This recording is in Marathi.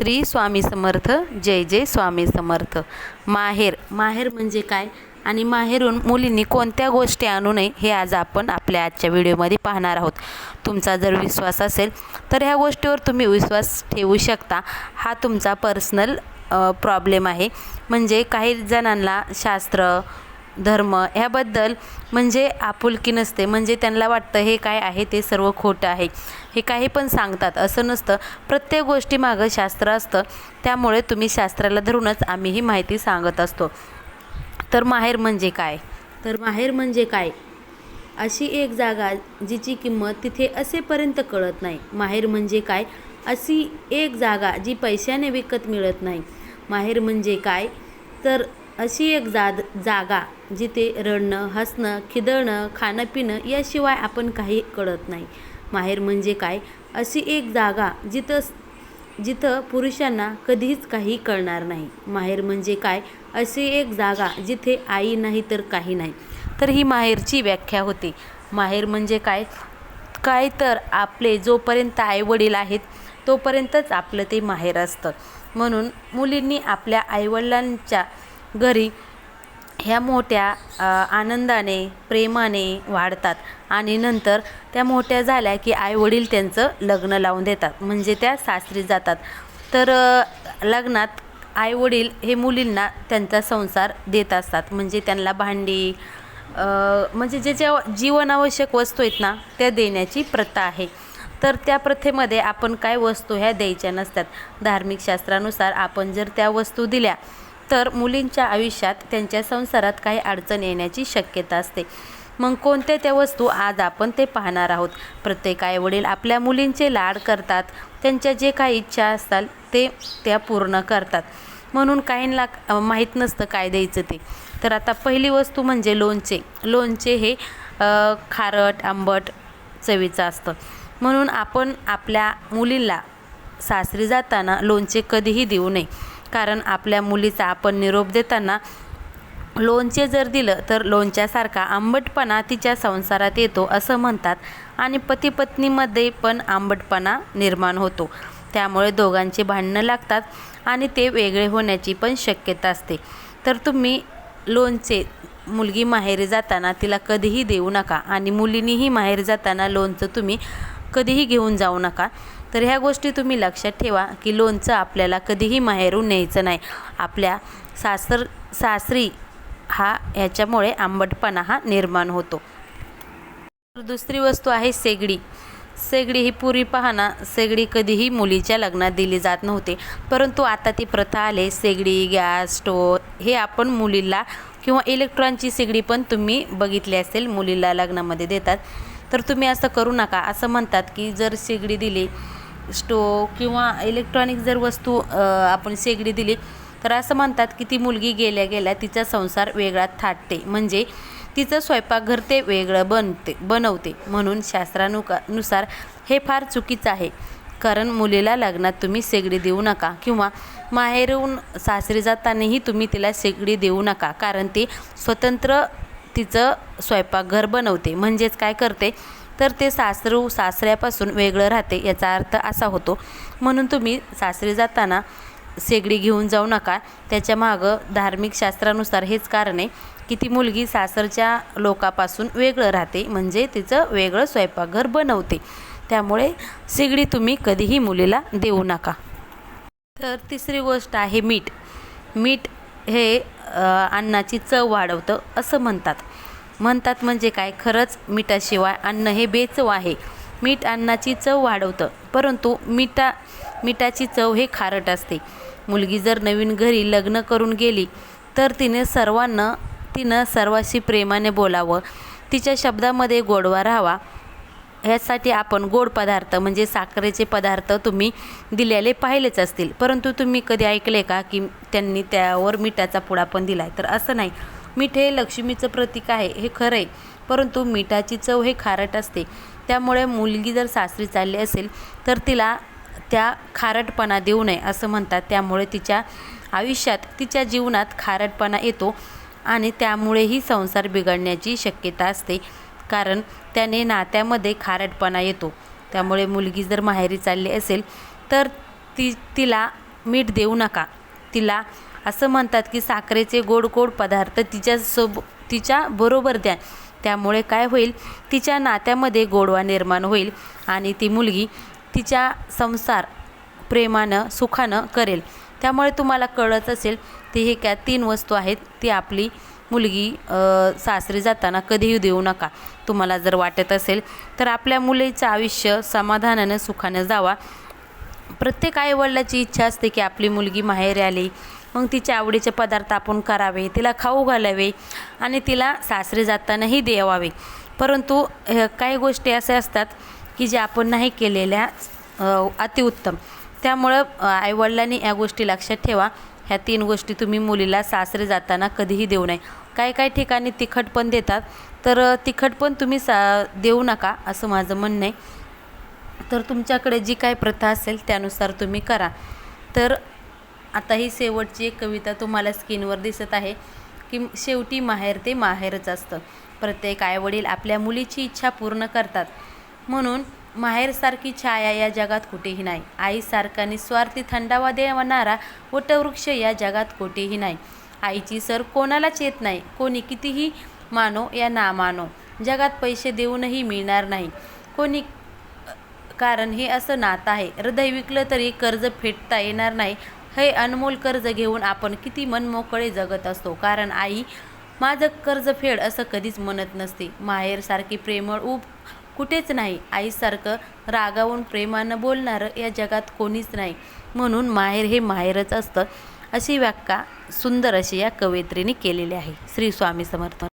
श्री स्वामी समर्थ जय जय स्वामी समर्थ. माहेर माहेर म्हणजे काय? आणि माहेरून मुलींनी कोणत्या गोष्टी आणू नये हे आज आपण आपल्या आजच्या व्हिडिओमध्ये पाहणार आहोत. तुमचा जर विश्वास असेल तर ह्या गोष्टीवर तुम्ही विश्वास ठेवू शकता. हा तुमचा पर्सनल प्रॉब्लेम आहे. म्हणजे काही जणांना शास्त्र धर्म ह्याबद्दल म्हणजे आपुलकी नसते. म्हणजे त्यांना वाटतं हे काय आहे ते सर्व खोटं आहे. हे काही पण सांगतात. असं नसतं. प्रत्येक गोष्टीमागं शास्त्र असतं. त्यामुळे तुम्ही शास्त्राला धरूनच आम्ही ही माहिती सांगत असतो. तर माहेर म्हणजे काय? तर माहेर म्हणजे काय? अशी एक जागा जिची किंमत तिथे असेपर्यंत कळत नाही. माहेर म्हणजे काय? अशी एक जागा जी पैशाने विकत मिळत नाही. माहेर म्हणजे काय? तर अशी एक जाद जागा जिथे रडणं हसणं खिदळणं खाणं पिणं याशिवाय आपण काही कळत नाही. माहेर म्हणजे काय? अशी एक जागा जिथं जिथं पुरुषांना कधीच काही कळणार नाही. माहेर म्हणजे काय? अशी एक जागा जिथे आई नाही तर काही नाही. तर ही माहेरची व्याख्या होती. माहेर म्हणजे काय? काय तर आपले जोपर्यंत आईवडील आहेत तोपर्यंतच आपलं ते माहेर असतं. म्हणून मुलींनी आपल्या आईवडिलांच्या घरी ह्या मोठ्या आनंदाने प्रेमाने वाढतात. आणि नंतर त्या मोठ्या झाल्या की आईवडील त्यांचं लग्न लावून देतात. म्हणजे त्या सासरी जातात. तर लग्नात आईवडील हे मुलींना त्यांचा संसार देत असतात. म्हणजे त्यांना भांडी म्हणजे जे ज्या जीवनावश्यक वस्तू आहेत ना त्या देण्याची प्रथा आहे. तर त्या प्रथेमध्ये आपण काय वस्तू ह्या द्यायच्या नसतात. धार्मिक शास्त्रानुसार आपण जर त्या वस्तू दिल्या तर मुलींच्या आयुष्यात त्यांच्या संसारात काही अडचण येण्याची शक्यता असते. मग कोणत्या त्या वस्तू आज आपण ते पाहणार आहोत? प्रत्येक आईवडील आपल्या मुलींचे लाड करतात. त्यांच्या जे काही इच्छा असतात ते त्या पूर्ण करतात. म्हणून काहींना माहीत नसतं काय द्यायचं ते. तर आता पहिली वस्तू म्हणजे लोणचे. लोणचे हे खारट आंबट चवीचं असतं. म्हणून आपण आपल्या मुलीला सासरी जाताना लोणचे कधीही देऊ नये. कारण आपल्या मुलीचा आपण निरोप देताना लोणचे जर दिलं तर लोणच्यासारखा आंबटपणा तिच्या संसारात येतो असं म्हणतात आणि पती पत्नीमध्ये पण आंबटपणा निर्माण होतो. त्यामुळे दोघांचे भांडणं लागतात आणि ते वेगळे होण्याची पण शक्यता असते. तर तुम्ही लोणचे मुलगी माहेरी जाताना तिला कधीही देऊ नका आणि मुलीनीही माहेरी जाताना लोणचं तुम्ही कधीही घेऊन जाऊ नका. तर ह्या गोष्टी तुम्ही लक्षात ठेवा की लोणचं आपल्याला कधीही माहेरून न्यायचं नाही. आपल्या सासर सासरी हा ह्याच्यामुळे आंबटपणा हा निर्माण होतो. तर दुसरी वस्तू आहे सेगडी सेगडी ही पुरी पाहना सेगडी कधीही मुलीच्या लग्नात दिली जात नव्हते. परंतु आता ती प्रथा आले. सेगडी गॅस स्टोव हे आपण मुलीला किंवा इलेक्ट्रॉनची सेगडी पण तुम्ही बघितली असेल मुलीला लग्नामध्ये देतात. तर तुम्ही असं करू नका. असं म्हणतात की जर शेगडी दिली स्टोव किंवा इलेक्ट्रॉनिक जर वस्तू आपण शेगडी दिली तर असं म्हणतात की ती मुलगी गेल्या गेल्या तिचा संसार वेगळा थाटते. म्हणजे तिचं स्वयंपाकघर ते वेगळं बनते बनवते. म्हणून शास्त्रानुका नुसार हे फार चुकीचं आहे. कारण मुलीला लग्नात तुम्ही शेगडी देऊ नका किंवा माहेरून सासरी जातानाही तुम्ही तिला शेगडी देऊ नका. कारण ती स्वतंत्र तिचं स्वयंपाकघर बनवते. म्हणजेच काय करते? तर ते सासरू सासऱ्यापासून वेगळं राहते याचा अर्थ असा होतो. म्हणून तुम्ही सासरी जाताना शेगडी घेऊन जाऊ नका. त्याच्या मागं धार्मिक शास्त्रानुसार हेच कारण आहे की ती मुलगी सासरच्या लोकापासून वेगळं राहते. म्हणजे तिचं वेगळं स्वयंपाकघर बनवते. त्यामुळे शेगडी तुम्ही कधीही मुलीला देऊ नका. तर तिसरी गोष्ट आहे मीठ. मीठ हे अन्नाची चव वाढवतं असं म्हणतात. म्हणतात म्हणजे काय? खरंच मिठाशिवाय अन्न हे बेचव आहे. मीठ अन्नाची चव वाढवतं परंतु मिठा मिठाची चव हे खारट असते. मुलगी जर नवीन घरी लग्न करून गेली तर तिने सर्वांना तिनं सर्वाशी प्रेमाने बोलावं. तिच्या शब्दामध्ये गोडवा राहावा. ह्यासाठी आपण गोड पदार्थ म्हणजे साखरेचे पदार्थ तुम्ही दिलेले पाहिलेच असतील. परंतु तुम्ही कधी ऐकले का की त्यांनी त्यावर मिठाचा पुडा पण दिला आहे तर असं नाही. मीठ हे लक्ष्मीचं प्रतीक आहे हे खरं आहे. परंतु मिठाची चव हे खारट असते. त्यामुळे मुलगी जर सासरी चालली असेल तर तिला त्या खारटपणा देऊ नये असं म्हणतात. त्यामुळे तिच्या आयुष्यात तिच्या जीवनात खारटपणा येतो आणि त्यामुळेही संसार बिघडण्याची शक्यता असते. कारण त्याने नात्यामध्ये खारटपणा येतो. त्यामुळे मुलगी जर माहेरी चालली असेल तर ती तिला मीठ देऊ नका. तिला असं म्हणतात की साखरेचे गोड गोड पदार्थ तिच्यासोब तिच्या बरोबर द्या. त्यामुळे काय होईल? तिच्या नात्यामध्ये गोडवा निर्माण होईल आणि ती मुलगी तिच्या संसार प्रेमानं सुखानं करेल. त्यामुळे तुम्हाला कळत असेल ती हे काय तीन वस्तू आहेत ती आपली मुलगी सासरी जाताना कधीही देऊ नका. तुम्हाला जर वाटत असेल तर आपल्या मुलीचं आयुष्य समाधानानं सुखानं जावा. प्रत्येक आईवडिलाची इच्छा असते की आपली मुलगी माहेरी आली. मग तिच्या आवडीचे पदार्थ आपण करावे तिला खाऊ घालावे आणि तिला सासरी जातानाही देवावे. परंतु काही गोष्टी अशा असतात की जे आपण नाही केलेल्या अतिउत्तम. त्यामुळं आईवडिलांनी या गोष्टी लक्षात ठेवा. ह्या तीन गोष्टी तुम्ही मुलीला सासरे जाताना कधीही देऊ नये. काही काही ठिकाणी तिखट पण देतात. तर तिखट पण तुम्ही सा देऊ नका असं माझं म्हणणं आहे. तर तुमच्याकडे जी काय प्रथा असेल त्यानुसार तुम्ही करा. तर आता ही शेवटची एक कविता तुम्हाला स्क्रीनवर दिसत आहे की शेवटी माहेर ते माहेरच असतं. प्रत्येक आईवडील आपल्या मुलीची इच्छा पूर्ण करतात. म्हणून माहेरसारखी छाया या जगात कुठेही नाही. आईसारखा निस्वार्थी थंडावा देणारा वटवृक्ष या जगात कुठेही नाही. आईची सर कोणालाच येत नाही. कोणी कितीही मानो या ना मानो जगात पैसे देऊनही मिळणार नाही. कोणी कारण हे असं नातं आहे. हृदय विकलं तरी कर्ज फेडता येणार नाही. हे अनमोल कर्ज घेऊन आपण किती मनमोकळे जगत असतो. कारण आई माझं कर्ज फेड असं कधीच म्हणत नसते. माहेरसारखी प्रेमळ ऊब कुठेच नाही. आईसारखं रागावून प्रेमानं बोलणारं या जगात कोणीच नाही. म्हणून माहेर हे माहेरच असतं अशी व्याख्या सुंदर अशी या कवयित्रीने केलेली आहे. श्री स्वामी समर्थ